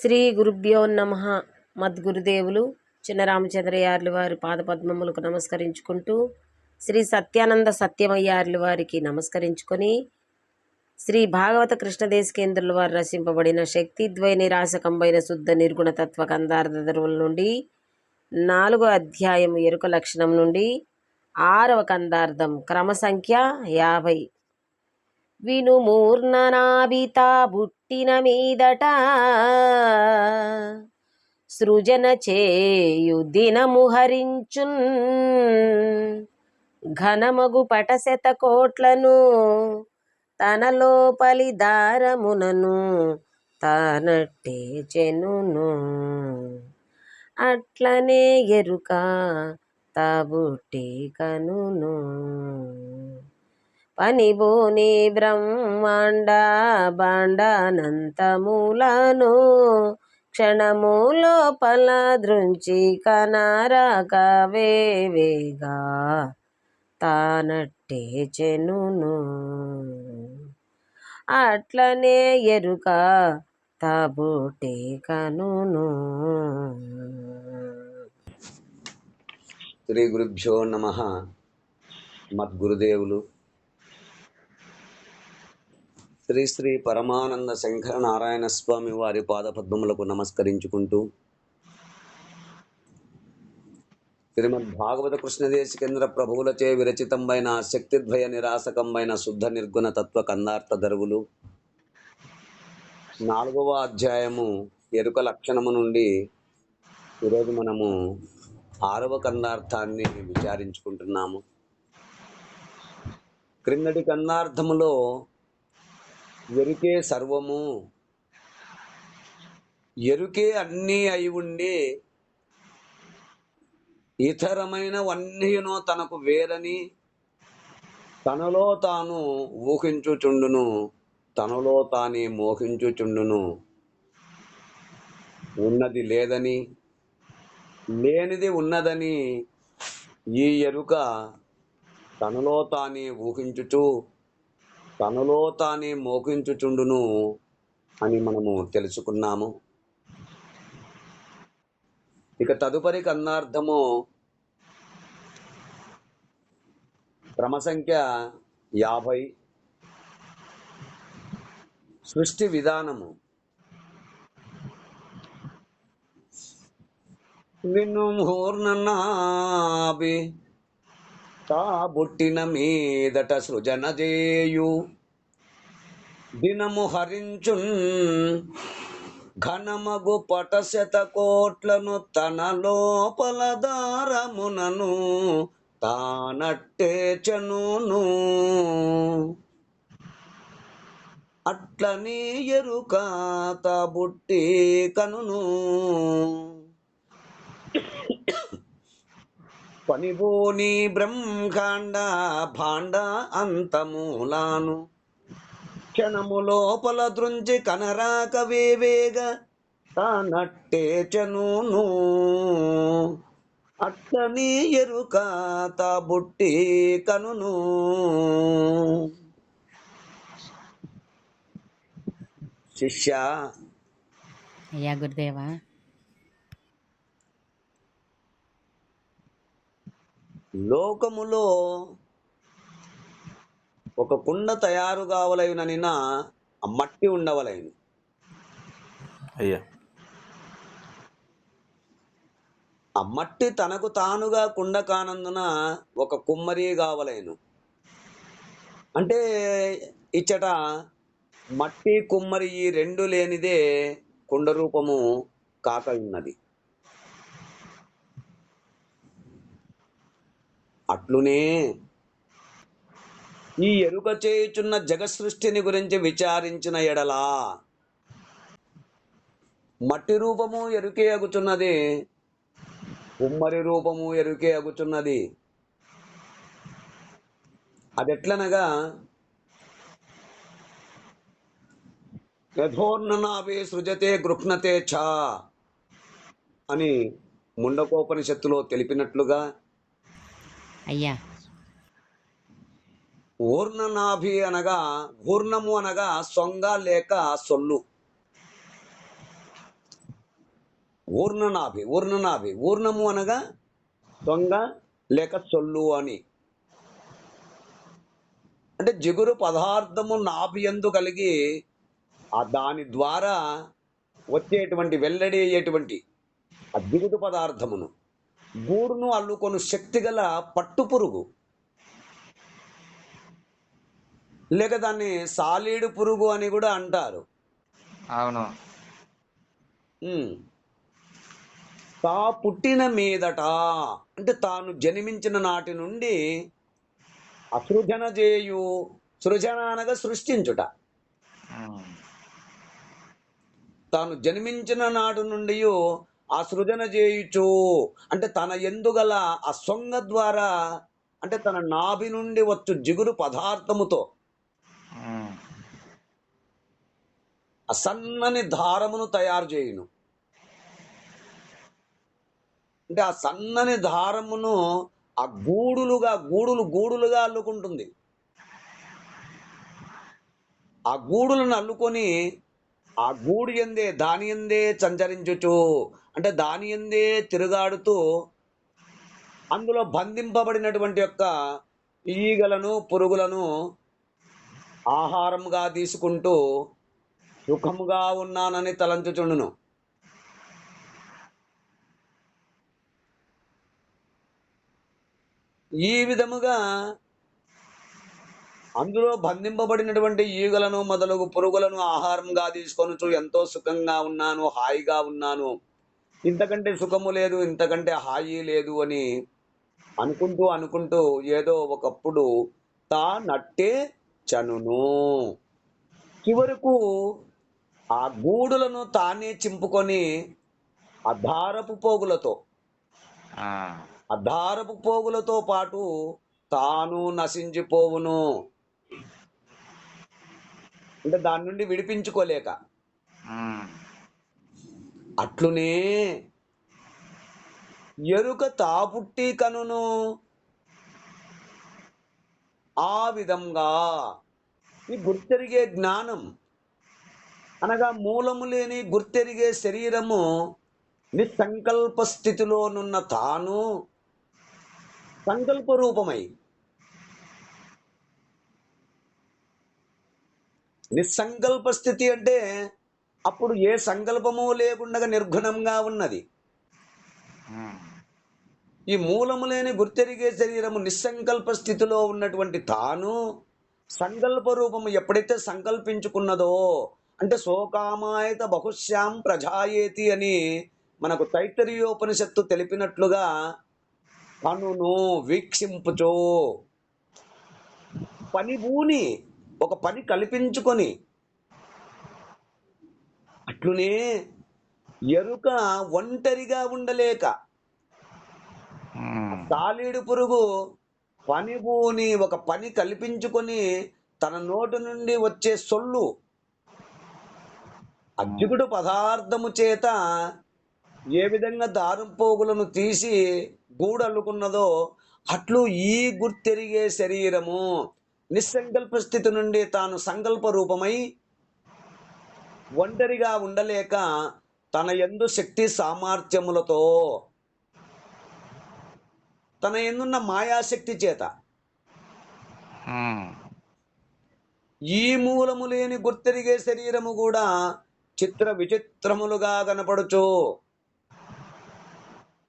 శ్రీ గురుభ్యో నమ. మద్గురుదేవులు చిన్నరామచంద్రయార్లు వారి పాదపద్మములకు నమస్కరించుకుంటూ శ్రీ సత్యానంద సత్యమయ్యార్లు వారికి నమస్కరించుకొని శ్రీ భాగవత కృష్ణదేశకేంద్రుల వారు రచింపబడిన శక్తిద్వయ నిరాశకంబైన శుద్ధ నిర్గుణ తత్వ కందార్థ నుండి నాలుగో అధ్యాయం ఎరుక లక్షణం నుండి ఆరవ కందార్థం క్రమ సంఖ్య యాభై. విను మూర్ణనాభిత మీదట సృజన చేయు దినము హరించున్. ఘనమగు పటశత కోట్లను తన లోపలి దారమునను తానట్టే చెనును. అట్లనే ఎరుక తాబుట్టి కనును. పనిబోని బ్రహ్మాండ బాండానంతములను క్షణములో లోపల దృంచి కనారక వేవేగా తానట్టే చెనును. అట్లనే ఎరుక తాబుటే కనును. శ్రీ గురుభ్యో నమ. మద్గురుదేవులు శ్రీ శ్రీ పరమానంద శంకర నారాయణ స్వామి వారి పాదపద్మములకు నమస్కరించుకుంటూ శ్రీమద్ భాగవత కృష్ణదేశికేంద్ర ప్రభువులచే విరచితంబైన శక్తిద్వయ నిరాసకంబైన శుద్ధ నిర్గుణ తత్వ కందార్థ దరువులు. నాలుగవ అధ్యాయము ఎరుక లక్షణము నుండి ఈరోజు మనము ఆరవ కందార్థాన్ని విచారించుకుంటున్నాము. క్రిందటి కందార్థములో ఎరుకే సర్వము. ఎరుకే అన్నీ అయి ఉండి ఇతరమైనవన్నీను తనకు వేరని తనలో తాను ఊహించుచుండును తనలో తానే మోహించుచుండును. ఉన్నది లేదని లేనిది ఉన్నదని ఈ ఎరుక తనలో తానే ఊహించుచు తనలో తానే మోకించుచుండును అని మనము తెలుసుకున్నాము. ఇక తదుపరి కన్నార్థము క్రమ సంఖ్య యాభై. సృష్టి విధానము. విను మూర్ణనాభి తా బుట్టిన మీదట సృజన చేయు దినము హరించున్ ఘనమగు పటశత కోట్లను తన లోపల దారమునను తానట్టే చనును. అట్లనే ఎరుక తాబుట్టి కనును. పనిపోని బ్రహ్మాండ భాండ అంతమూలాను. క్షణము లోపల దృంచి కనరాక వేవేగ తానట్టే చనును అట్లని ఎరుక బుట్టి కనును. శిష్య. అయ్యా గురుదేవా లోకములో ఒక కుండ తయారు కావలైననిన ఆ మట్టి ఉండవలైన. అయ్యా. ఆ మట్టి తనకు తానుగా కుండ కానందున ఒక కుమ్మరి కావలేను అంటే ఇచ్చట మట్టి కుమ్మరి ఈ రెండు లేనిదే కుండ రూపము కాక ఉన్నది. అట్లునే ఈ ఎరుక చేయుచున్న జగసృష్టిని సృష్టిని గురించి విచారించిన ఎడలా మట్టి రూపము ఎరుకే అగుచున్నది ఉమ్మరి రూపము ఎరుకే అగుచున్నది. అదెట్లనగా యథోర్ణనాభి సృజతే గృహ్ణతే ఛ అని ముండకోపనిషత్తులో తెలిపినట్లుగా అయ్యా. ఊర్ణనాభి అనగా ఊర్ణము అనగా సొంగ లేక సొల్లు. ఊర్ణనాభి ఊర్ణనాభి ఊర్ణము అనగా సొంగ లేక సొల్లు అని. అంటే జిగురు పదార్థము నాభి ఎందు కలిగి ఆ దాని ద్వారా వచ్చేటువంటి వెల్లడి అయ్యేటువంటి ఆ దిగుడు పదార్థమును. గూడును అల్లుకొను శక్తి గల పట్టు పురుగు లేక దాన్ని సాలీడు పురుగు అని కూడా అంటారు అవును. తా పుట్టిన మీదట అంటే తాను జన్మించిన నాటి నుండి అసృజన చేయు సృజన అనగా సృష్టించుట. తాను జన్మించిన నాటి నుండి ఆ సృజన చేయుచు. అంటే తన ఎందుగల ఆ సొంగ ద్వారా అంటే తన నాభి నుండి వచ్చు జిగురు పదార్థముతో. ఆ సన్నని దారమును తయారు చేయును. అంటే ఆ సన్నని దారమును ఆ గూడులుగా గూడులు గూడులుగా అల్లుకుంటుంది. ఆ గూడులను అల్లుకొని ఆ గూడు ఎందే దాని ఎందే సంచరించుచు. అంటే దాని ఎందే తిరుగాడుతూ అందులో బంధింపబడినటువంటి యొక్క ఈగలను పురుగులను ఆహారంగా తీసుకుంటూ సుఖముగా ఉన్నానని తలంచుచుండును. ఈ విధముగా అందులో బంధింపబడినటువంటి ఈగలను మొదలగు పురుగులను ఆహారంగా తీసుకొనుచు ఎంతో సుఖంగా ఉన్నాను హాయిగా ఉన్నాను. ఇంతకంటే సుఖము లేదు ఇంతకంటే హాయి లేదు అని అనుకుంటూ అనుకుంటూ ఏదో ఒకప్పుడు తా నట్టే చనును. చివరకు ఆ గూడులను తానే చింపుకొని ఆ దారపు పోగులతో దారపు పోగులతో పాటు తాను నశించిపోవును. అంటే దాని నుండి విడిపించుకోలేక. అట్లునే ఎరుక తాపుట్టి కనును ఆ విధంగా ఈ గుర్తెరిగే జ్ఞానం అనగా మూలము లేని గుర్తెరిగే శరీరము నిస్సంకల్ప స్థితిలోనున్న తాను సంకల్ప రూపమై నిస్సంకల్ప స్థితి అంటే అప్పుడు ఏ సంకల్పము లేకుండా నిర్గుణంగా ఉన్నది. ఈ మూలము లేని గుర్తెరిగే శరీరము నిస్సంకల్ప స్థితిలో ఉన్నటువంటి తాను సంకల్ప రూపము ఎప్పుడైతే సంకల్పించుకున్నదో అంటే శోకామాయత బహుశ్యాం ప్రజాయేతి అని మనకు తైతరీయోపనిషత్తు తెలిపినట్లుగా తనును వీక్షింపుచో. పని భూని ఒక పని కల్పించుకొని అట్లునే ఎరుక ఒంటరిగా ఉండలేక. సాలీడు పురుగు పని భూని ఒక పని కల్పించుకొని తన నోటి నుండి వచ్చే సొల్లు అజ్జుగుడు పదార్థము చేత ఏ విధంగా దారం పోగులను తీసి గూడల్లుకున్నదో అట్లు ఈ గుర్తెరిగే శరీరము నిస్సంకల్ప స్థితి నుండి తాను సంకల్ప రూపమై ఒంటరిగా ఉండలేక తన ఎందు శక్తి సామర్థ్యములతో తన ఎందున్న మాయాశక్తి చేత ఉమ్. ఈ మూలము లేని గుర్తెరిగే శరీరము కూడా చిత్ర విచిత్రములుగా కనపడుచు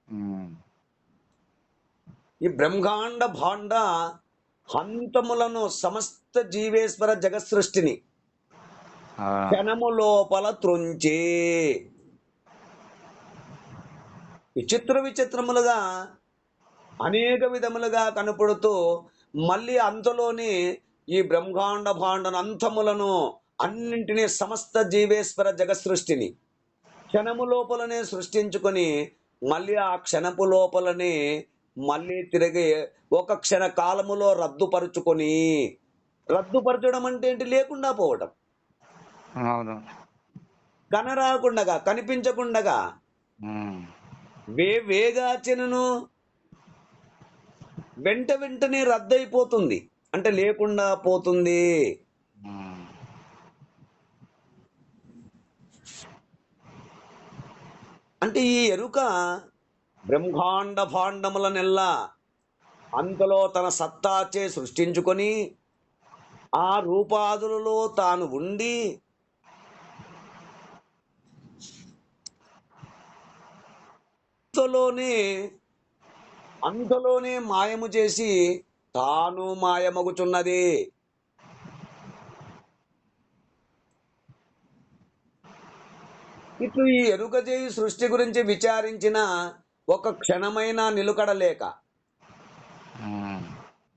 ఉమ్. ఈ బ్రహ్మాండ భాండ హంతములను సమస్త జీవేశ్వర జగత్ సృష్టిని అవును. క్షణము లోపల త్రుంచి విచిత్ర విచిత్రములుగా అనేక విధములుగా కనపడుతూ మళ్ళీ అంతలోని ఈ బ్రహ్మాండ భాండ అంతములను అన్నింటినీ సమస్త జీవేశ్వర జగత్ సృష్టిని క్షణము లోపలనే సృష్టించుకొని మళ్ళీ ఆ క్షణపు లోపలనే మళ్ళీ తిరిగి ఒక క్షణ కాలములో రద్దుపరుచుకొని రద్దుపరచడం అంటే ఏంటి? లేకుండా పోవటం. అవును. కనరాకుండగా కనిపించకుండగా. వే వేగాచెనను వెంట వెంటనే రద్దయిపోతుంది. అంటే లేకుండా పోతుంది. అంటే ఈ ఎరుక బ్రహ్మాండ భాండములనెల్లా అంతలో తన సత్తాచే సృష్టించుకొని ఆ రూపాదులలో తాను ఉండి అంతలోనే అంతలోనే మాయము చేసి తాను మాయమగుచున్నది. ఇట్లు ఈ ఎరుక చేయి సృష్టి గురించి విచారించిన ఒక క్షణమైనా నిలుకడలేక.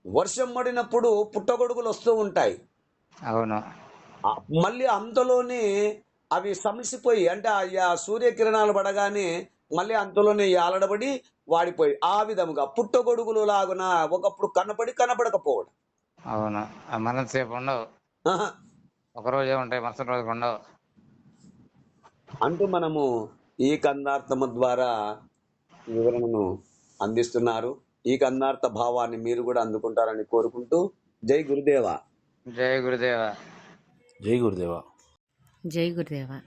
వర్షం పడినప్పుడు పుట్టగొడుగులు వస్తూ ఉంటాయి. అవును. మళ్ళీ అంతలోనే అవి సమసిపోయి అంటే ఆ సూర్యకిరణాలు పడగానే మళ్ళీ అంతలోనే యాలడబడి వాడిపోయి ఆ విధముగా పుట్టగొడుగులు లాగున ఒకప్పుడు కనపడి కనపడకపోవడం. అవును. ఆ మనం సేపు ఉండవు. ఆహా. ఒక రోజే ఉంటాయి మరుసటి రోజుకి ఉండవు. అంటూ మనము ఈ కందార్థము ద్వారా వివరణను అందిస్తున్నారు. ఈ కందార్థ భావాన్ని మీరు కూడా అందుకుంటారని కోరుకుంటూ జై గురుదేవా. జై గురుదేవ. జై గురుదేవా. జై గురుదేవా.